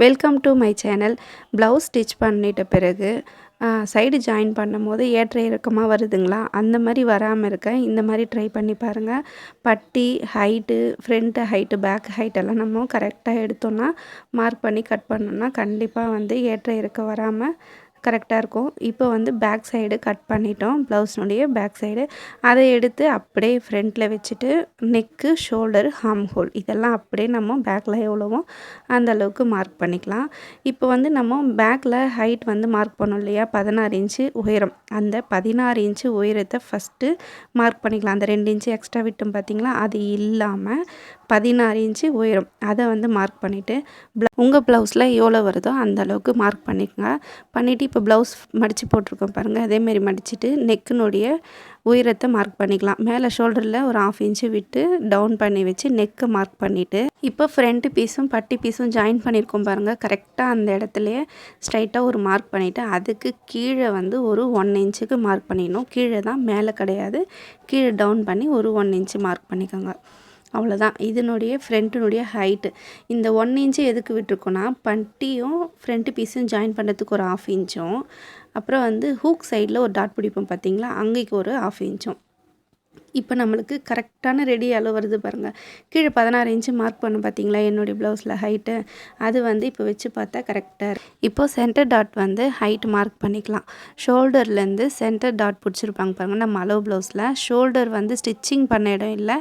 Welcome to my channel blouse stitch பண்ணிட்ட பிறகு side join பண்ணும்போது ஏற்ற இறக்கமாக வருதுங்களா? அந்த மாதிரி வராமல் இருக்க இந்த மாதிரி ட்ரை பண்ணி பாருங்கள் பட்டி ஹைட்டு ஃப்ரண்ட்டு ஹைட்டு பேக் ஹைட்டெல்லாம் நம்ம கரெக்டாக எடுத்தோன்னா மார்க் பண்ணி கட் பண்ணோன்னா கண்டிப்பாக வந்து ஏற்ற இறக்க வராமல் கரெக்டாக இருக்கும். இப்போ வந்து பேக் சைடு கட் பண்ணிட்டோம். ப்ளவுஸ்னுடைய பேக் சைடு. அதை எடுத்து அப்படியே ஃப்ரண்ட்டில் வச்சுட்டு நெக்கு ஷோல்டர் ஹார்ம் ஹோல் இதெல்லாம் அப்படியே நம்ம பேக்கில் எவ்வளவோ அந்த அளவுக்கு மார்க் பண்ணிக்கலாம். இப்போ வந்து நம்ம பேக்கில் ஹைட் வந்து மார்க் பண்ணோம் இல்லையா? பதினாறு இன்ச்சு உயரம். அந்த பதினாறு இன்ச்சு உயரத்தை ஃபஸ்ட்டு மார்க் பண்ணிக்கலாம். அந்த ரெண்டு இன்ச்சு எக்ஸ்ட்ரா விட்டும் பார்த்திங்களா? அது இல்லாமல் பதினாறு இன்ச்சு உயரம். அதை வந்து மார்க் பண்ணிவிட்டு உங்கள் ப்ளவுஸில் எவ்வளோ வருதோ அந்த அளவுக்கு மார்க் பண்ணிக்கோங்க. பண்ணிவிட்டு இப்போ ப்ளவுஸ் மடித்து போட்டிருக்கோம் பாருங்கள் அதேமாரி மடிச்சுட்டு நெக்கினுடைய உயரத்தை மார்க் பண்ணிக்கலாம். மேலே ஷோல்டரில் ஒரு ஆஃப் இன்ச்சு விட்டு டவுன் பண்ணி வச்சு நெக்கை மார்க் பண்ணிவிட்டு இப்போ ஃப்ரண்ட்டு பீஸும் பட்டி பீஸும் ஜாயின் பண்ணியிருக்கோம் பாருங்கள் கரெக்டாக அந்த இடத்துலையே ஸ்ட்ரைட்டாக ஒரு மார்க் பண்ணிவிட்டு அதுக்கு கீழே வந்து ஒரு ஒன் இன்ச்சுக்கு மார்க் பண்ணிடணும். கீழே தான் மேலே கிடையாது. கீழே டவுன் பண்ணி ஒரு ஒன் இன்ச்சு மார்க் பண்ணிக்கோங்க. அவ்வளோதான் இதனுடைய ஃப்ரண்ட்டினுடைய ஹைட்டு இந்த ஒன் இன்ச்சு எதுக்கு விட்டுருக்கோன்னா பட்டியும் ஃப்ரண்ட்டு பீஸும் ஜாயின் பண்ணுறதுக்கு ஒரு ஆஃப் இன்ச்சும் அப்புறம் வந்து ஹூக் சைடில் ஒரு டாட் பிடிப்போம் பார்த்தீங்களா அங்கேக்கு ஒரு ஆஃப் இன்ச்சும் இப்போ நம்மளுக்கு கரெக்டான ரெடி அளவு வருது பாருங்கள் கீழே பதினாறு இன்ச்சு மார்க் பண்ண பார்த்தீங்களா? என்னுடைய ப்ளவுஸில் ஹைட்டு அது வந்து இப்போ வச்சு பார்த்தா கரெக்டாக இப்போது சென்டர் டாட் வந்து ஹைட் மார்க் பண்ணிக்கலாம். ஷோல்டர்லேருந்து சென்டர் டாட் பிடிச்சிருப்பாங்க பாருங்கள் நம்ம அளவு ப்ளவுஸில் ஷோல்டர் வந்து ஸ்டிச்சிங் பண்ண இடம் இல்லை.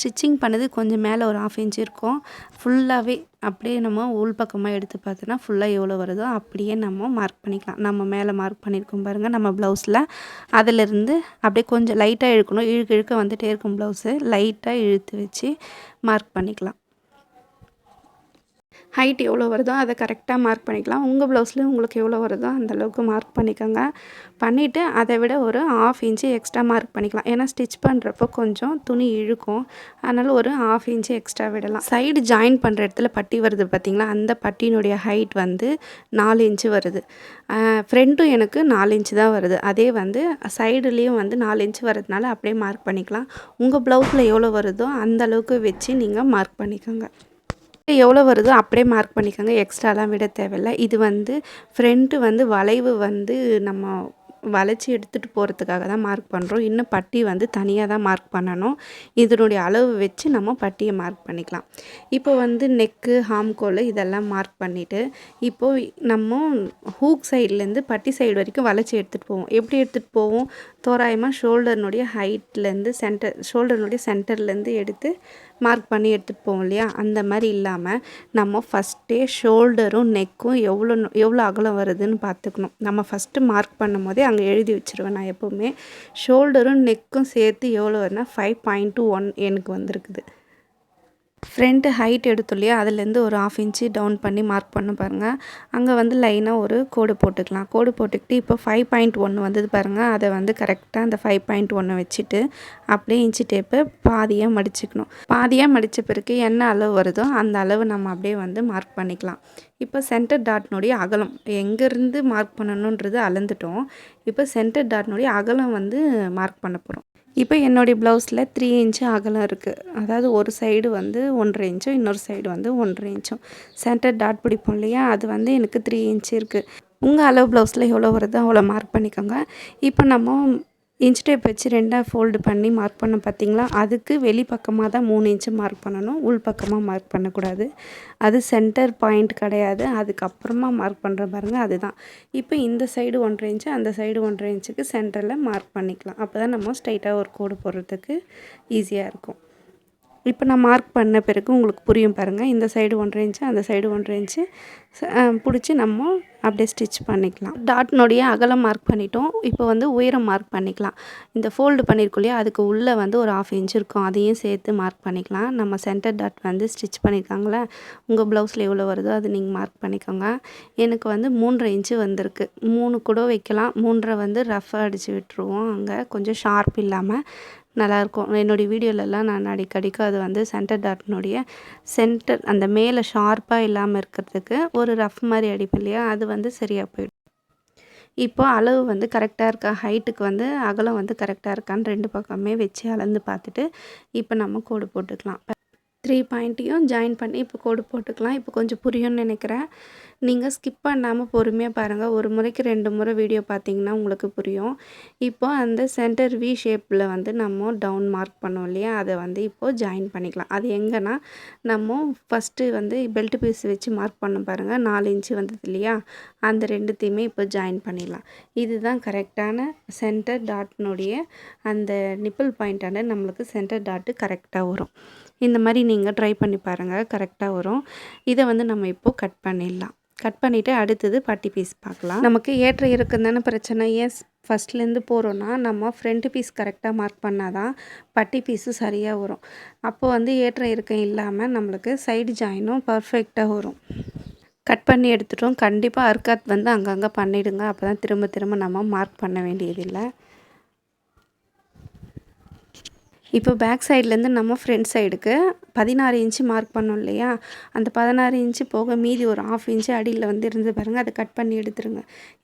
ஸ்டிச்சிங் பண்ணது கொஞ்சம் மேலே ஒரு ஆஃப் இன்ச் இருக்கும். ஃபுல்லாகவே அப்படியே நம்ம உள் பக்கமாக எடுத்து பார்த்தோன்னா ஃபுல்லாக எவ்வளோ வருதோ அப்படியே நம்ம மார்க் பண்ணிக்கலாம். நம்ம மேலே மார்க் பண்ணியிருக்கோம் பாருங்கள் நம்ம ப்ளவுஸில் அதிலிருந்து அப்படியே கொஞ்சம் லைட்டாக இழுக்கணும். இழுக்க இழுக்க வந்துகிட்டே இருக்கும் ப்ளவுஸு லைட்டாக இழுத்து வச்சு மார்க் பண்ணிக்கலாம். ஹைட் எவ்வளோ வருதோ அதை கரெக்டாக மார்க் பண்ணிக்கலாம். உங்கள் ப்ளவுஸில் உங்களுக்கு எவ்வளோ வருதோ அந்தளவுக்கு மார்க் பண்ணிக்கோங்க. பண்ணிவிட்டு அதை விட ஒரு ஆஃப் இன்ச்சு எக்ஸ்ட்ரா மார்க் பண்ணிக்கலாம். ஏன்னா ஸ்டிச் பண்ணுறப்போ கொஞ்சம் துணி இழுக்கும். அதனால் ஒரு ஆஃப் இன்ச்சு எக்ஸ்ட்ரா விடலாம். சைடு ஜாயின் பண்ணுற இடத்துல பட்டி வருது பார்த்திங்களா அந்த பட்டியினுடைய ஹைட் வந்து நாலு இன்ச்சு வருது. ஃப்ரண்ட்டும் எனக்கு நாலு இன்ச்சு தான் வருது. அதே வந்து சைடுலேயும் வந்து நாலு இன்ச்சு வரதுனால அப்படியே மார்க் பண்ணிக்கலாம். உங்கள் ப்ளவுஸில் எவ்வளோ வருதோ அந்த அளவுக்கு வச்சு நீங்கள் மார்க் பண்ணிக்கோங்க. எவ்வளோ வருதோ அப்படியே மார்க் பண்ணிக்கோங்க. எக்ஸ்ட்ராலாம் விட தேவையில்லை. இது வந்து ஃப்ரண்ட்டு வந்து வளைவு வந்து நம்ம வளைச்சி எடுத்துகிட்டு போகிறதுக்காக தான் மார்க் பண்ணுறோம் இன்னும் பட்டி வந்து தனியாக தான் மார்க் பண்ணணும். இதனுடைய அளவு வச்சு நம்ம பட்டியை மார்க் பண்ணிக்கலாம். இப்போ வந்து நெக்கு ஹாம்கோல் இதெல்லாம் மார்க் பண்ணிவிட்டு இப்போது நம்ம ஹூக் சைட்லேருந்து பட்டி சைடு வரைக்கும் வளைச்சி எடுத்துகிட்டு போவோம். எப்படி எடுத்துகிட்டு போவோம்? தோராயமாக ஷோல்டர்னுடைய ஹைட்லேருந்து சென்டர் ஷோல்டர்னுடைய சென்டர்லேருந்து எடுத்து மார்க் பண்ணி எடுத்துகிட்டு போவோம் இல்லையா? அந்த மாதிரி இல்லாமல் நம்ம ஃபஸ்ட்டே ஷோல்டரும் நெக்கும் எவ்வளோ எவ்வளோ அகலம் வருதுன்னு பார்த்துக்கணும். நம்ம ஃபஸ்ட்டு மார்க் பண்ணும் போதே அங்கே எழுதி வச்சுருவேன் நான் எப்போவுமே. ஷோல்டரும் நெக்கும் சேர்த்து எவ்வளோ வருதுன்னா ஃபைவ் பாயிண்ட் டூ ஒன் எனக்கு வந்திருக்குது. ஃப்ரண்ட்டு ஹைட் எடுத்தோம் இல்லையா? அதுலேருந்து ஒரு ஆஃப் இன்ச்சு டவுன் பண்ணி மார்க் பண்ண பாருங்கள் அங்கே வந்து லைனாக ஒரு கோடு போட்டுக்கலாம். கோடு போட்டுக்கிட்டு இப்போ ஃபைவ் பாயிண்ட் ஒன்று வந்தது பாருங்கள் அதை வந்து கரெக்டாக அந்த ஃபைவ் பாயிண்ட் ஒன்று வச்சுட்டு அப்படியே இன்ச்சு டேப்பை பாதியாக மடிச்சுக்கணும். பாதியாக மடித்த பிறகு என்ன அளவு வருதோ அந்த அளவு நம்ம அப்படியே வந்து மார்க் பண்ணிக்கலாம். இப்போ சென்டர் டாட்னுடைய அகலம். எங்கேருந்து மார்க் பண்ணணுன்றது அளந்துட்டோம். இப்போ சென்டர் டாட்னுடைய அகலம் வந்து மார்க் பண்ண போகிறோம் இப்போ என்னுடைய ப்ளவுஸில் த்ரீ இன்ச்சு அகலம் இருக்குது அதாவது ஒரு சைடு வந்து ஒன்றரை இன்ச்சும் இன்னொரு சைடு வந்து ஒன்றரை இன்ச்சும் சென்டர் டாட் பிடிப்போம் இல்லையா? அது வந்து எனக்கு த்ரீ இன்ச்சு இருக்குது உங்கள் அளவு ப்ளவுஸில் எவ்வளோ வருதோ அவ்வளோ மார்க் பண்ணிக்கோங்க. இப்போ நம்ம இன்ச் டேப் வச்சு ரெண்டாக ஃபோல்டு பண்ணி மார்க் பண்ண பார்த்தீங்களா? அதுக்கு வெளி பக்கமாக தான் மூணு இன்ச்சு மார்க் பண்ணணும். உள் பக்கமாக மார்க் பண்ணக்கூடாது. அது சென்டர் பாயிண்ட் கிடையாது. அதுக்கப்புறமா மார்க் பண்ணுற பாருங்கள் அதுதான். இப்போ இந்த சைடு ஒன்றரை இன்ச்சு அந்த சைடு ஒன்றரை இன்ச்சுக்கு சென்டரில் மார்க் பண்ணிக்கலாம். அப்போ தான் நம்ம ஸ்ட்ரைட்டாக ஒரு கோடு போடுறதுக்கு ஈஸியாக இருக்கும். இப்போ நான் மார்க் பண்ண பிறகு உங்களுக்கு புரியும் பாருங்கள் இந்த சைடு ஒன்றரை இன்ச்சு அந்த சைடு ஒன்றரை இன்ச்சு பிடிச்சி நம்ம அப்படியே ஸ்டிச் பண்ணிக்கலாம். டாட்னுடைய அகலம் மார்க் பண்ணிட்டோம். இப்போ வந்து உயரம் மார்க் பண்ணிக்கலாம். இந்த ஃபோல்டு பண்ணியிருக்கோம் இல்லையா அதுக்கு உள்ளே வந்து ஒரு ஆஃப் இன்ச் இருக்கும். அதையும் சேர்த்து மார்க் பண்ணிக்கலாம். நம்ம சென்டர் டாட் வந்து ஸ்டிச் பண்ணியிருக்காங்களே உங்கள் ப்ளவுஸில் எவ்வளோ வருதோ அது நீங்கள் மார்க் பண்ணிக்கோங்க. எனக்கு வந்து மூன்றரை இன்ச்சு வந்திருக்கு. மூணு கூட வைக்கலாம். மூன்றரை வந்து ரஃப்பாக அடித்து விட்டுருவோம் அங்கே. கொஞ்சம் ஷார்ப் இல்லாமல் நல்லாயிருக்கும். என்னுடைய வீடியோலலாம் நான் அடிக்கடிக்கு அது வந்து சென்டர் டாட்னுடைய சென்டர் அந்த மேலே ஷார்ப்பாக இல்லாமல் இருக்கிறதுக்கு ஒரு ரஃப் மாதிரி அடிப்பேன் இல்லையா? அது வந்து சரியாக போயிடும். இப்போ அளவு வந்து கரெக்டாக இருக்கா? ஹைட்டுக்கு வந்து அகலம் வந்து கரெக்டாக இருக்கான்னு ரெண்டு பக்கமே வச்சு அளந்து பார்த்துட்டு இப்போ நம்ம கோடு போட்டுக்கலாம். த்ரீ பாயிண்ட்டையும் ஜாயின் பண்ணி இப்போ கோடு போட்டுக்கலாம். இப்போ கொஞ்சம் புரியும்னு நினைக்கிறேன். நீங்கள் ஸ்கிப் பண்ணாமல் பொறுமையாக பாருங்கள் ஒரு முறைக்கு ரெண்டு முறை வீடியோ பார்த்தீங்கன்னா உங்களுக்கு புரியும். இப்போ அந்த சென்டர் வி ஷேப்பில் வந்து நம்ம டவுன் மார்க் பண்ணோம் இல்லையா? அதை வந்து இப்போது ஜாயின் பண்ணிக்கலாம். அது எங்கன்னா நம்ம ஃபஸ்ட்டு வந்து பெல்ட் பீஸ் வச்சு மார்க் பண்ண பாருங்கள் நாலு இன்ச்சு வந்தது இல்லையா? அந்த ரெண்டுத்தையுமே இப்போ ஜாயின் பண்ணிடலாம். இதுதான் கரெக்டான சென்டர் டாட்னுடைய அந்த நிப்பிள் பாயிண்டான நம்மளுக்கு சென்டர் டாட்டு கரெக்டாக வரும். இந்த மாதிரி நீங்கள் ட்ரை பண்ணி பாருங்கள் கரெக்டாக வரும். இதை வந்து நம்ம இப்போது கட் பண்ணிடலாம். கட் பண்ணிவிட்டு அடுத்தது பட்டி பீஸ் பார்க்கலாம். நமக்கு ஏற்ற இறக்கம் தானே பிரச்சனை. ஏன் ஃபஸ்ட்லேருந்து போகிறோன்னா நம்ம ஃப்ரண்ட் பீஸ் கரெக்டாக மார்க் பண்ணால் தான் பட்டி பீஸு சரியாக வரும். அப்போ வந்து ஏற்ற இறக்கம் இல்லாமல் நம்மளுக்கு சைடு ஜாயினும் பர்ஃபெக்டாக வரும். கட் பண்ணி எடுத்துட்டோம். கண்டிப்பாக அர்க்காத் வந்து அங்கங்கே பண்ணிவிடுங்க அப்போ தான் திரும்ப திரும்ப நம்ம மார்க் பண்ண வேண்டியதில்லை. இப்போ பேக் சைட்லேருந்து நம்ம ஃப்ரண்ட் சைடுக்கு பதினாறு இன்ச்சு மார்க் பண்ணோம் இல்லையா? அந்த பதினாறு இன்ச்சு போக மீதி ஒரு ஆஃப் இன்ச்சு அடியில் வந்து இருந்து பாருங்கள் அதை கட் பண்ணி எடுத்துருங்க.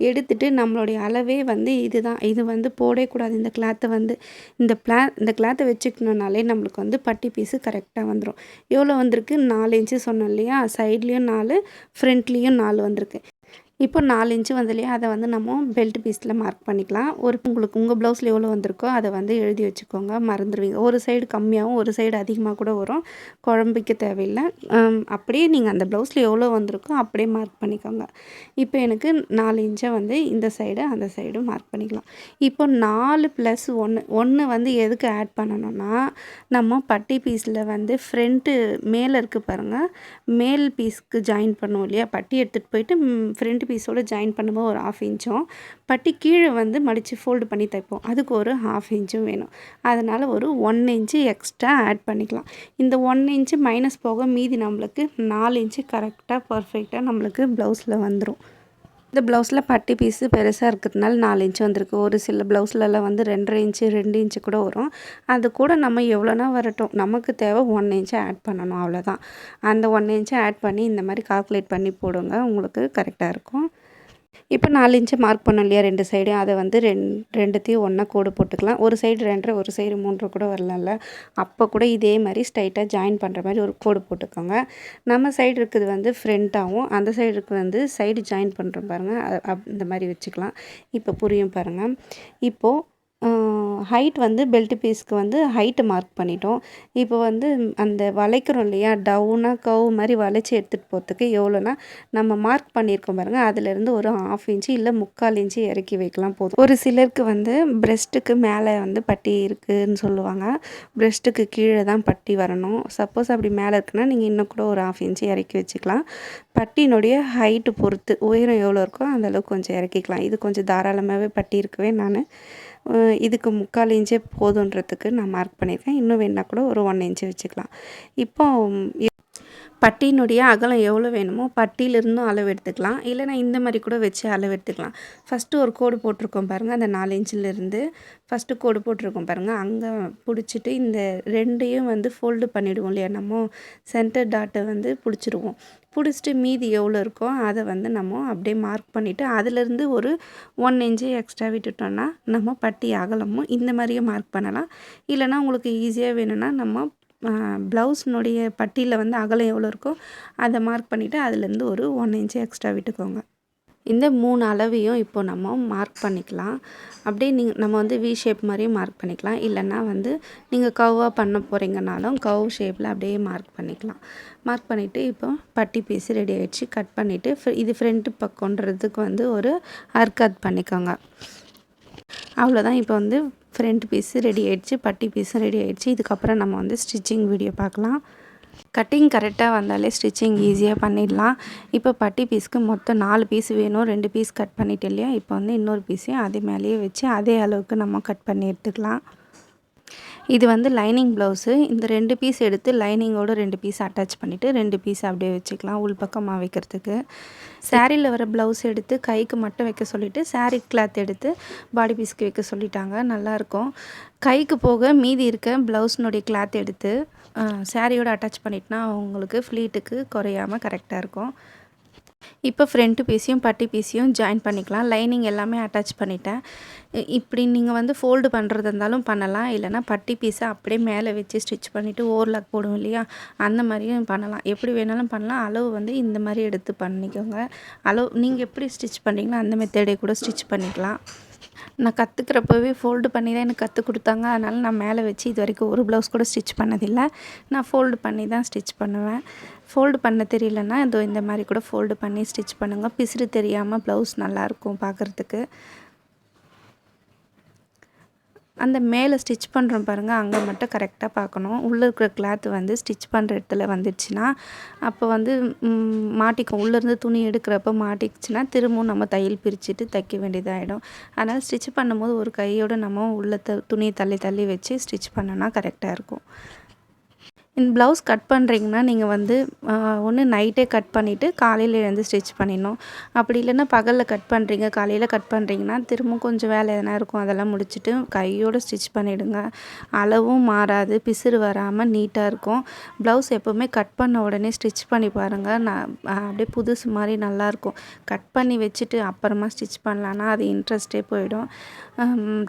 எடுத்துட்டு நம்மளுடைய அளவே வந்து இது தான் இது வந்து போடவே கூடாது இந்த கிளாத்தை வந்து இந்த பிளா இந்த கிளாத்தை வச்சுக்கணுனாலே நம்மளுக்கு வந்து பட்டி பீஸு கரெக்டாக வந்துடும் எவ்வளோ வந்திருக்கு? நாலு இன்ச்சு சொன்னோம் இல்லையா? சைட்லேயும் நாலு ஃப்ரண்ட்லேயும் நாலு வந்திருக்கு. இப்போ நாலு இன்ச்சு வந்து இல்லையா அதை வந்து நம்ம பெல்ட் பீஸில் மார்க் பண்ணிக்கலாம். ஒரு உங்களுக்கு உங்கள் ப்ளவுஸில் எவ்வளோ வந்திருக்கோ அதை வந்து எழுதி வச்சுக்கோங்க. மறந்துடுவீங்க. ஒரு சைடு கம்மியாகவும் ஒரு சைடு அதிகமாக கூட வரும். குழம்புக்கு தேவையில்லை. அப்படியே நீங்கள் அந்த ப்ளவுஸில் எவ்வளோ வந்திருக்கோ அப்படியே மார்க் பண்ணிக்கோங்க. இப்போ எனக்கு நாலு இன்ச்சை வந்து இந்த சைடு அந்த சைடு மார்க் பண்ணிக்கலாம். இப்போ நாலு ப்ளஸ் ஒன்று ஒன்று வந்து எதுக்கு ஆட் பண்ணணும்னா நம்ம பட்டி பீஸில் வந்து ஃப்ரண்ட்டு மேலே இருக்குது பாருங்கள் மேல் பீஸ்க்கு ஜாயின் பண்ணுவோம் இல்லையா? பட்டி எடுத்துகிட்டு போயிட்டு ஃப்ரண்ட் பீஸோடு ஜாயின் பண்ணும்போது ஒரு ஆஃப் இன்ச்சும் பட்டி கீழே வந்து மடித்து ஃபோல்டு பண்ணி தைப்போம். அதுக்கு ஒரு ஹாஃப் இன்ச்சும் வேணும். அதனால் ஒரு ஒன் இன்ச்சு எக்ஸ்ட்ரா ஆட் பண்ணிக்கலாம். இந்த ஒன் இன்ச்சு மைனஸ் போக மீதி நம்மளுக்கு நாலு இன்ச்சு கரெக்டாக பர்ஃபெக்டாக நம்மளுக்கு ப்ளவுஸில் வந்துடும் இந்த ப்ளவுஸில் பட்டி பீஸு பெருசாக இருக்கிறதுனால நாலு இன்ச்சு வந்திருக்கு. ஒரு சில ப்ளவுஸ்லலாம் வந்து ரெண்டரை இன்ச்சு ரெண்டு இன்ச்சு கூட வரும். அது கூட நம்ம எவ்வளோனா வரட்டும். நமக்கு தேவை ஒன் இன்ச்சு ஆட் பண்ணணும் அவ்வளோதான். அந்த ஒன் இன்ச்சு ஆட் பண்ணி இந்த மாதிரி கால்குலேட் பண்ணி போடுங்க. உங்களுக்கு கரெக்டாக இருக்கும். இப்போ நாலு இன்ச்சு மார்க் பண்ணோம் இல்லையா ரெண்டு சைடும் அதை வந்து ரெண் ரெண்டுத்தையும் ஒன்றா கோடு போட்டுக்கலாம். ஒரு சைடு ரெண்டரை ஒரு சைடு மூன்று கூட வரலாம்ல. அப்போ கூட இதே மாதிரி ஸ்ட்ரைட்டாக ஜாயின் பண்ணுற மாதிரி ஒரு கோடு போட்டுக்கோங்க. நம்ம சைடு இருக்குது வந்து ஃப்ரண்ட்டாகவும் அந்த சைடு இருக்குது வந்து சைடு ஜாயின் பண்ணுறோம் பாருங்கள் இந்த மாதிரி வச்சுக்கலாம். இப்போ புரியும் பாருங்கள் இப்போது ஹைட் வந்து பெல்ட் பீஸ்க்கு வந்து ஹைட்டு மார்க் பண்ணிட்டோம். இப்போ வந்து அந்த வளைக்கிறோம் இல்லையா? டவுனாக கவ் மாதிரி வளைச்சி எடுத்துகிட்டு போகிறதுக்கு எவ்வளோனா நம்ம மார்க் பண்ணியிருக்கோம் பாருங்கள் அதிலேருந்து ஒரு ஆஃப் இன்ச்சு இல்லை முக்கால் இன்ச்சு இறக்கி வைக்கலாம் போதும். ஒரு சிலருக்கு வந்து பிரெஸ்ட்டுக்கு மேலே வந்து பட்டி இருக்குதுன்னு சொல்லுவாங்க. பிரெஸ்ட்டுக்கு கீழே தான் பட்டி வரணும். சப்போஸ் அப்படி மேலே இருக்குன்னா நீங்கள் இன்னும் கூட ஒரு ஆஃப் இன்ச்சு இறக்கி வச்சுக்கலாம். பட்டியினுடைய ஹைட்டு பொறுத்து உயரம் எவ்வளோ இருக்கோ அந்தளவுக்கு கொஞ்சம் இறக்கிக்கலாம். இது கொஞ்சம் தாராளமாகவே பட்டி இருக்கவே நான். இதுக்கு முக்கால் இன்ச்சே போதுன்றதுக்கு நான் மார்க் பண்ணியிருக்கேன். இன்னும் வேணால் கூட ஒரு ஒன் இன்ச்சு வச்சுக்கலாம். இப்போ பட்டியினுடைய அகலம் எவ்வளோ வேணுமோ பட்டியிலிருந்தும் அளவு எடுத்துக்கலாம். இல்லைனா இந்த மாதிரி கூட வச்சு அளவு எடுத்துக்கலாம். ஃபஸ்ட்டு ஒரு கோடு போட்டிருக்கோம் பாருங்கள் அந்த நாலு இன்ச்சிலேருந்து ஃபஸ்ட்டு கோடு போட்டிருக்கோம் பாருங்கள் அங்கே பிடிச்சிட்டு இந்த ரெண்டையும் வந்து ஃபோல்டு பண்ணிவிடுவோம் இல்லையா? நம்ம சென்டர் டாட்டை வந்து பிடிச்சிருவோம். பிடிச்சிட்டு மீதி எவ்வளோ இருக்கோ அதை வந்து நம்ம அப்படியே மார்க் பண்ணிவிட்டு அதிலேருந்து ஒரு ஒன் இன்ச்சு எக்ஸ்ட்ரா விட்டுட்டோன்னா நம்ம பட்டி அகலமும் இந்த மாதிரியே மார்க் பண்ணலாம். இல்லைனா உங்களுக்கு ஈஸியாக வேணும்னா நம்ம ப்ளவுஸ்னுடைய பட்டியில் வந்து அகலம் எவ்வளோ இருக்கோ அதை மார்க் பண்ணிவிட்டு அதுலேருந்து ஒரு ஒன் இன்ச்சு எக்ஸ்ட்ரா விட்டுக்கோங்க. இந்த மூணு அளவையும் இப்போ நம்ம மார்க் பண்ணிக்கலாம். அப்படியே நீங்கள் நம்ம வந்து வி ஷேப் மாதிரியும் மார்க் பண்ணிக்கலாம். இல்லைன்னா வந்து நீங்கள் கவ்வாக பண்ண போகிறீங்கனாலும் கவ் ஷேப்பில் அப்படியே மார்க் பண்ணிக்கலாம். மார்க் பண்ணிவிட்டு இப்போ பட்டி பீஸ் ரெடி ஆகிடுச்சு கட் பண்ணிவிட்டு இது ஃப்ரண்ட்டு பக்கம்ன்றதுக்கு வந்து ஒரு அர்கத் பண்ணிக்கோங்க. அவ்வளோதான் இப்போ வந்து ஃப்ரண்ட் பீஸு ரெடி ஆகிடுச்சு பட்டி பீஸும் ரெடி ஆகிடுச்சு இதுக்கப்புறம் நம்ம வந்து ஸ்டிச்சிங் வீடியோ பார்க்கலாம். கட்டிங் கரெக்டாக வந்தாலே ஸ்டிச்சிங் ஈஸியாக பண்ணிடலாம். இப்போ பட்டி பீஸ்க்கு மொத்தம் நாலு பீஸ் வேணும். ரெண்டு பீஸ் கட் பண்ணிட்டு இல்லையா? இப்போ வந்து இன்னொரு பீஸையும் அதே மேலேயே வச்சு அதே அளவுக்கு நம்ம கட் பண்ணி எடுத்துக்கலாம். இது வந்து லைனிங் ப்ளவுஸு இந்த ரெண்டு பீஸ் எடுத்து லைனிங்கோட ரெண்டு பீஸ் அட்டாச் பண்ணிவிட்டு ரெண்டு பீஸ் அப்படியே வச்சுக்கலாம் உள் பக்கமாக வைக்கிறதுக்கு. சாரியில் வர ப்ளவுஸ் எடுத்து கைக்கு மட்டும் வைக்க சொல்லிவிட்டு சாரீ கிளாத் எடுத்து பாடி பீஸ்க்கு வைக்க சொல்லிட்டாங்க. நல்லாயிருக்கும் கைக்கு போக மீதி இருக்க ப்ளவுஸ்னுடைய கிளாத் எடுத்து சாரியோடு அட்டாச் பண்ணிட்டுனா அவங்களுக்கு ஃப்ளீட்டுக்கு குறையாமல் கரெக்டாக இருக்கும். இப்போ ஃப்ரண்ட்டு பீஸையும் பட்டி பீஸையும் ஜாயின் பண்ணிக்கலாம். லைனிங் எல்லாமே அட்டாச் பண்ணிட்டேன். இப்படி நீங்கள் வந்து ஃபோல்டு பண்ணுறது இருந்தாலும் பண்ணலாம். இல்லைன்னா பட்டி பீஸை அப்படியே மேலே வச்சு ஸ்டிச் பண்ணிவிட்டு ஓவர்லாக் போடும் இல்லையா? அந்த மாதிரியும் பண்ணலாம். எப்படி வேணாலும் பண்ணலாம். அளவு வந்து இந்த மாதிரி எடுத்து பண்ணிக்கோங்க. அளவு நீங்கள் எப்படி ஸ்டிச் பண்ணுறீங்களோ அந்த மெத்தடே கூட ஸ்டிச் பண்ணிக்கலாம். நான் கற்றுக்கிறப்பவே ஃபோல்டு பண்ணி தான் எனக்கு கற்றுக் கொடுத்தாங்க. அதனால் நான் மேலே வச்சு இது வரைக்கும் ஒரு ப்ளவுஸ் கூட ஸ்டிச் பண்ணதில்லை. நான் ஃபோல்டு பண்ணி தான் ஸ்டிச் பண்ணுவேன். ஃபோல்டு பண்ண தெரியலன்னா இதோ இந்த மாதிரி கூட ஃபோல்டு பண்ணி ஸ்டிச் பண்ணுங்கள் பிசிறு தெரியாமல் ப்ளவுஸ் நல்லாயிருக்கும் பார்க்குறதுக்கு அந்த மேலே ஸ்டிச் பண்ணுறோம் பாருங்கள் அங்கே மட்டும் கரெக்டாக பார்க்கணும். உள்ளே இருக்கிற கிளாத் வந்து ஸ்டிச் பண்ணுற இடத்துல வந்துடுச்சுன்னா அப்போ வந்து மாட்டிக்கும். உள்ளேருந்து துணி எடுக்கிறப்ப மாட்டிக்குச்சுன்னா திரும்பவும் நம்ம தையல் பிரிச்சுட்டு தைக்க வேண்டியதாகிடும் அதனால் ஸ்டிச் பண்ணும்போது ஒரு கையோடு நம்ம உள்ள த துணியை தள்ளி தள்ளி வச்சு ஸ்டிச் பண்ணோன்னா கரெக்டாக இருக்கும். இந்த ப்ளவுஸ் கட் பண்ணுறீங்கன்னா நீங்கள் வந்து ஒன்று நைட்டே கட் பண்ணிவிட்டு காலையில் எழுந்து ஸ்டிச் பண்ணிடணும். அப்படி இல்லைன்னா பகலில் கட் பண்ணுறீங்க காலையில் கட் பண்ணுறீங்கன்னா திரும்ப கொஞ்சம் வேலை எதனா இருக்கும் அதெல்லாம் முடிச்சுட்டு கையோடு ஸ்டிச் பண்ணிவிடுங்க அளவும் மாறாது பிசுறு வராமல் நீட்டாக இருக்கும். ப்ளவுஸ் எப்போவுமே கட் பண்ண உடனே ஸ்டிச் பண்ணி பாருங்கள் நான் அப்படியே புதுசு மாதிரி நல்லாயிருக்கும் கட் பண்ணி வச்சுட்டு அப்புறமா ஸ்டிச் பண்ணலான்னா அது இன்ட்ரெஸ்ட்டே போயிடும்.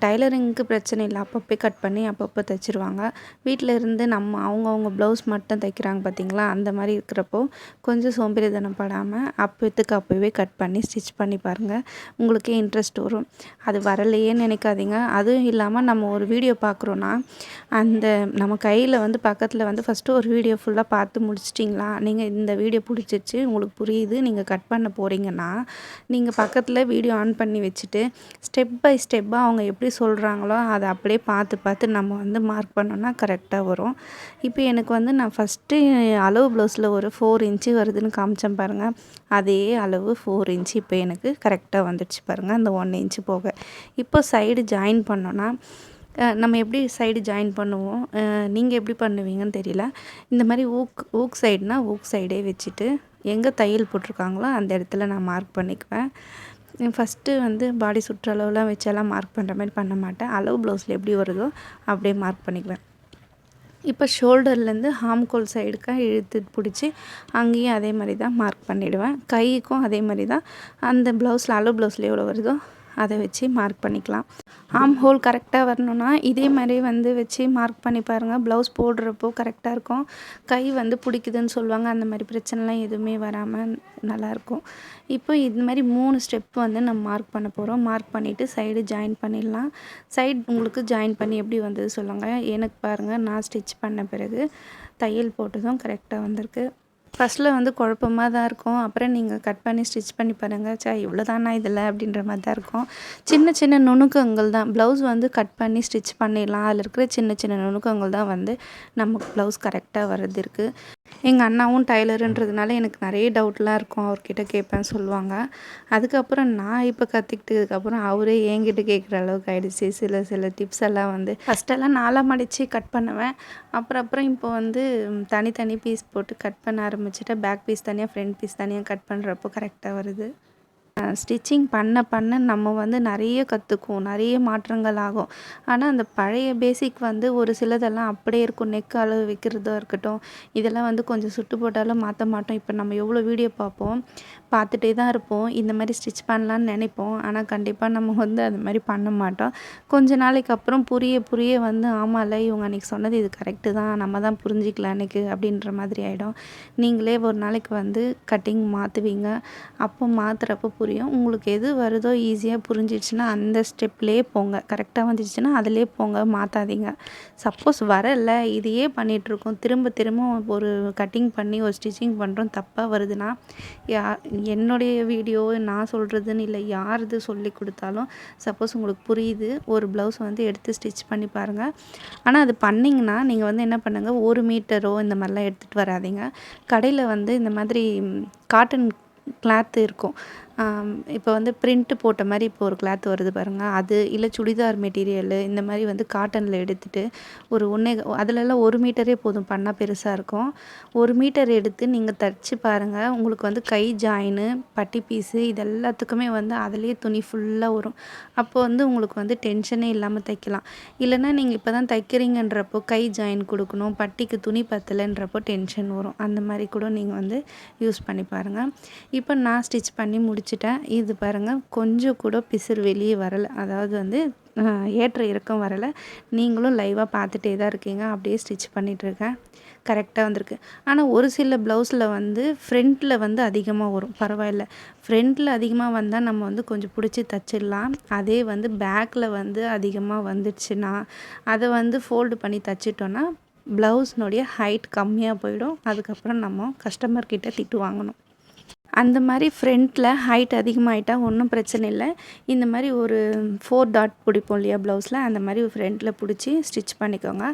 டைலரிங்க்கு பிரச்சனை இல்லை. அப்பப்போ கட் பண்ணி அப்பப்போ தைச்சிருவாங்க. வீட்டில் இருந்து நம்ம அவங்கவுங்க ப்ளவுஸ் மட்டும் தைக்கிறாங்க பார்த்தீங்களா? அந்த மாதிரி இருக்கிறப்போ கொஞ்சம் சோம்பேறித்தனம் படாமல் அப்போத்துக்கு அப்போவே கட் பண்ணி ஸ்டிச் பண்ணி பாருங்கள் உங்களுக்கே இன்ட்ரெஸ்ட் வரும். அது வரலையே நினைக்காதீங்க. அதுவும் இல்லாமல் நம்ம ஒரு வீடியோ பார்க்குறோன்னா அந்த நம்ம கையில் வந்து பக்கத்தில் வந்து ஃபஸ்ட்டு ஒரு வீடியோ ஃபுல்லாக பார்த்து முடிச்சிட்டிங்களா? நீங்கள் இந்த வீடியோ பிடிச்சிருச்சு உங்களுக்கு புரியுது நீங்கள் கட் பண்ண போகிறீங்கன்னா நீங்கள் பக்கத்தில் வீடியோ ஆன் பண்ணி வச்சுட்டு ஸ்டெப் பை ஸ்டெப்பாக அவங்க எப்படி சொல்கிறாங்களோ அதை அப்படியே பார்த்து பார்த்து நம்ம வந்து மார்க் பண்ணோன்னா கரெக்டாக வரும். இப்போ எனக்கு வந்து நான் ஃபஸ்ட்டு அளவு ப்ளவுஸில் ஒரு ஃபோர் இன்ச்சு வருதுன்னு காமிச்சேன் பாருங்கள் அதே அளவு ஃபோர் இன்ச்சு இப்போ எனக்கு கரெக்டாக வந்துடுச்சு பாருங்கள் அந்த ஒன் இன்ச்சு போக. இப்போ சைடு ஜாயின் பண்ணோன்னா நம்ம எப்படி சைடு ஜாயின் பண்ணுவோம்? நீங்கள் எப்படி பண்ணுவீங்கன்னு தெரியல. இந்த மாதிரி ஊக் ஊக் சைடுனா ஊக் சைடே வச்சுட்டு எங்கே தையல் போட்டிருக்காங்களோ அந்த இடத்துல நான் மார்க் பண்ணிக்குவேன். ஃபஸ்ட்டு வந்து பாடி சுற்றளவுலாம் வச்செல்லாம் மார்க் பண்ணுற மாதிரி பண்ண மாட்டேன். அளவு ப்ளவுஸில் எப்படி வருதோ அப்படியே மார்க் பண்ணிக்குவேன். இப்போ ஷோல்டர்லேருந்து ஹாம்கோல் சைடுக்காக இழுத்து பிடிச்சி அங்கேயும் அதே மாதிரி தான் மார்க் பண்ணிவிடுவேன் கைக்கும் அதே மாதிரி தான். அந்த ப்ளவுஸில் அளவு ப்ளவுஸில் எவ்வளோ வருதோ அதை வச்சு மார்க் பண்ணிக்கலாம். ஆம் ஹோல் கரெக்டாக வரணும்னா இதே மாதிரி வந்து வச்சு மார்க் பண்ணி பாருங்கள் ப்ளவுஸ் போடுறப்போ கரெக்டாக இருக்கும். கை வந்து பிடிக்குதுன்னு சொல்லுவாங்க. அந்த மாதிரி பிரச்சனைலாம் எதுவுமே வராமல் நல்லாயிருக்கும் இப்போ இது மாதிரி மூணு ஸ்டெப் வந்து நம்ம மார்க் பண்ண போகிறோம் மார்க் பண்ணிவிட்டு சைடு ஜாயின் பண்ணிடலாம். சைடு உங்களுக்கு ஜாயின் பண்ணி எப்படி வந்தது சொல்லுங்கள் எனக்கு பாருங்கள் நான் ஸ்டிச் பண்ண பிறகு தையல் போட்டதும் கரெக்டாக வந்திருக்கு. ஃபஸ்ட்டில் வந்து குழப்பமா தான் இருக்கும். அப்புறம் நீங்கள் கட் பண்ணி ஸ்டிச் பண்ணி பாருங்கள் சே இவ்வளோ தானா இதில்? அப்படின்ற மாதிரி தான் இருக்கும். சின்ன சின்ன நுணுக்கங்கள் தான். ப்ளவுஸ் வந்து கட் பண்ணி ஸ்டிச் பண்ணிடலாம். அதில் இருக்கிற சின்ன சின்ன நுணுக்கங்கள் தான் வந்து நமக்கு ப்ளவுஸ் கரெக்டாக வர்றது இருக்குது எங்கள் அண்ணாவும் டைலருன்றதுனால எனக்கு நிறைய டவுட்லாம் இருக்கும். அவர்கிட்ட கேட்பேன் சொல்லுவாங்க. அதுக்கப்புறம் நான் இப்போ கற்றுக்கிட்டதுக்கப்புறம் அவரே என்கிட்ட கேட்குற அளவுக்கு ஆகிடுச்சு சில சில டிப்ஸ் எல்லாம் வந்து ஃபஸ்ட்டெல்லாம் நாலாக மடித்து கட் பண்ணுவேன். அப்புறம் அப்புறம் இப்போ வந்து தனித்தனி பீஸ் போட்டு கட் பண்ண ஆரம்பிச்சுட்டு பேக் பீஸ் தனியாக ஃப்ரண்ட் பீஸ் தனியாக கட் பண்ணுறப்போ கரெக்டாக வருது. ஸ்டிச்சிங் பண்ண பண்ண நம்ம வந்து நிறைய கற்றுக்குவோம் நிறைய மாற்றங்கள் ஆகும். ஆனால் அந்த பழைய பேசிக் வந்து ஒரு சிலதெல்லாம் அப்படியே இருக்கும். நெக் அளவு வைக்கிறதா இருக்கட்டும் இதெல்லாம் வந்து கொஞ்சம் சுட்டு போட்டாலும் மாற்ற மாட்டோம். இப்போ நம்ம எவ்வளோ வீடியோ பார்ப்போம் பார்த்துட்டே தான் இருப்போம். இந்த மாதிரி ஸ்டிச் பண்ணலான்னு நினைப்போம். ஆனால் கண்டிப்பாக நம்ம வந்து அது மாதிரி பண்ண மாட்டோம். கொஞ்ச நாளைக்கு அப்புறம் புரிய புரிய வந்து ஆமாம்ல இவங்க அன்றைக்கி சொன்னது இது கரெக்டு தான். நம்ம தான் புரிஞ்சிக்கலாம் அன்றைக்கி அப்படின்ற மாதிரி ஆகிடும் நீங்களே ஒரு நாளைக்கு வந்து கட்டிங் மாற்றுவீங்க அப்போ மாற்றுறப்போ புரிய புரியும். உங்களுக்கு எது வருதோ ஈஸியாக புரிஞ்சிடுச்சுன்னா அந்த ஸ்டெப்லேயே போங்க. கரெக்டாக வந்துடுச்சுன்னா அதிலே போங்க. மாற்றாதீங்க சப்போஸ் வரல. இதையே பண்ணிகிட்ருக்கோம் திரும்ப திரும்ப ஒரு கட்டிங் பண்ணி ஒரு ஸ்டிச்சிங் பண்ணுறோம் தப்பாக வருதுன்னா யா என்னுடைய வீடியோ நான் சொல்கிறதுன்னு இல்லை யாருது சொல்லி கொடுத்தாலும் சப்போஸ் உங்களுக்கு புரியுது. ஒரு ப்ளவுஸ் வந்து எடுத்து ஸ்டிச் பண்ணி பாருங்கள் ஆனால் அது பண்ணிங்கன்னா நீங்கள் வந்து என்ன பண்ணுங்கள் ஒரு மீட்டரோ இந்த மாதிரிலாம் எடுத்துகிட்டு வராதீங்க. கடையில் வந்து இந்த மாதிரி காட்டன் கிளாத்து இருக்கும். இப்போ வந்து பிரிண்ட்டு போட்ட மாதிரி இப்போ ஒரு கிளாத் வருது பாருங்கள் அது இல்லை சுடிதார் மெட்டீரியலு இந்த மாதிரி வந்து காட்டனில் எடுத்துட்டு ஒரு ஒன்றே அதிலெல்லாம் ஒரு மீட்டரே போதும் பண்ணால் பெருசாக இருக்கும். ஒரு மீட்டர் எடுத்து நீங்கள் தைச்சி பாருங்கள் உங்களுக்கு வந்து கை ஜாயினு பட்டி பீஸு இது எல்லாத்துக்குமே வந்து அதுலேயே துணி ஃபுல்லாக வரும். அப்போ வந்து உங்களுக்கு வந்து டென்ஷனே இல்லாமல் தைக்கலாம். இல்லைன்னா நீங்கள் இப்போ தான் தைக்கிறீங்கன்றப்போ கை ஜாயின் கொடுக்கணும் பட்டிக்கு துணி பத்தலைன்றப்போ டென்ஷன் வரும். அந்த மாதிரி கூட நீங்கள் வந்து யூஸ் பண்ணி பாருங்கள் இப்போ நான் ஸ்டிச் பண்ணி முடிச்சு வச்சுட்டேன். இது பாருங்கள் கொஞ்சம் கூட பிசில் வெளியே வரலை. அதாவது வந்து ஏற்ற இறக்கம் வரலை. நீங்களும் லைவாக பார்த்துட்டே தான் இருக்கீங்க. அப்படியே ஸ்டிச் பண்ணிகிட்ருக்கேன் கரெக்டாக வந்திருக்கு. ஆனால் ஒரு சில ப்ளவுஸில் வந்து ஃப்ரண்ட்டில் வந்து அதிகமாக வரும். பரவாயில்ல. ஃப்ரண்ட்டில் அதிகமாக வந்தால் நம்ம வந்து கொஞ்சம் பிடிச்சி தச்சிடலாம். அதே வந்து பேக்கில் வந்து அதிகமாக வந்துடுச்சுன்னா அதை வந்து ஃபோல்டு பண்ணி தச்சிட்டோன்னா ப்ளவுஸ்னுடைய ஹைட் கம்மியாக போயிடும். அதுக்கப்புறம் நம்ம கஸ்டமர்கிட்ட திட்டு வாங்கணும். அந்த மாதிரி ஃப்ரண்ட்டில் ஹைட் அதிகமாகிட்டா ஒன்றும் பிரச்சனை இல்லை. இந்த மாதிரி ஒரு ஃபோர் டாட் பிடிப்போம் இல்லையா ப்ளவுஸில் அந்த மாதிரி ஃப்ரண்ட்டில் பிடிச்சி ஸ்டிச் பண்ணிக்கோங்க.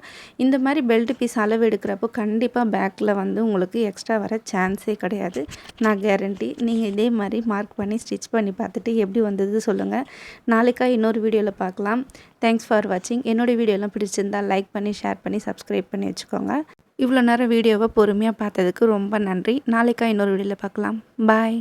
இந்த மாதிரி பெல்ட் பீஸ் அளவு எடுக்கிறப்போ கண்டிப்பாக பேக்கில் வந்து உங்களுக்கு எக்ஸ்ட்ரா வர சான்ஸே கிடையாது. நான் கேரண்டி நீங்கள் இதே மாதிரி மார்க் பண்ணி ஸ்டிச் பண்ணி பார்த்துட்டு எப்படி வந்தது சொல்லுங்கள் நாளைக்கா இன்னொரு வீடியோவில் பார்க்கலாம். தேங்க்ஸ் ஃபார் வாட்சிங் என்னோடய வீடியோலாம் பிடிச்சிருந்தா லைக் பண்ணி ஷேர் பண்ணி சப்ஸ்கிரைப் பண்ணி வச்சுக்கோங்க. இவ்வளோ நேரம் வீடியோவை பொறுமையாக பார்த்ததுக்கு ரொம்ப நன்றி. நாளைக்கா இன்னொரு வீடியோவில் பார்க்கலாம். பாய்.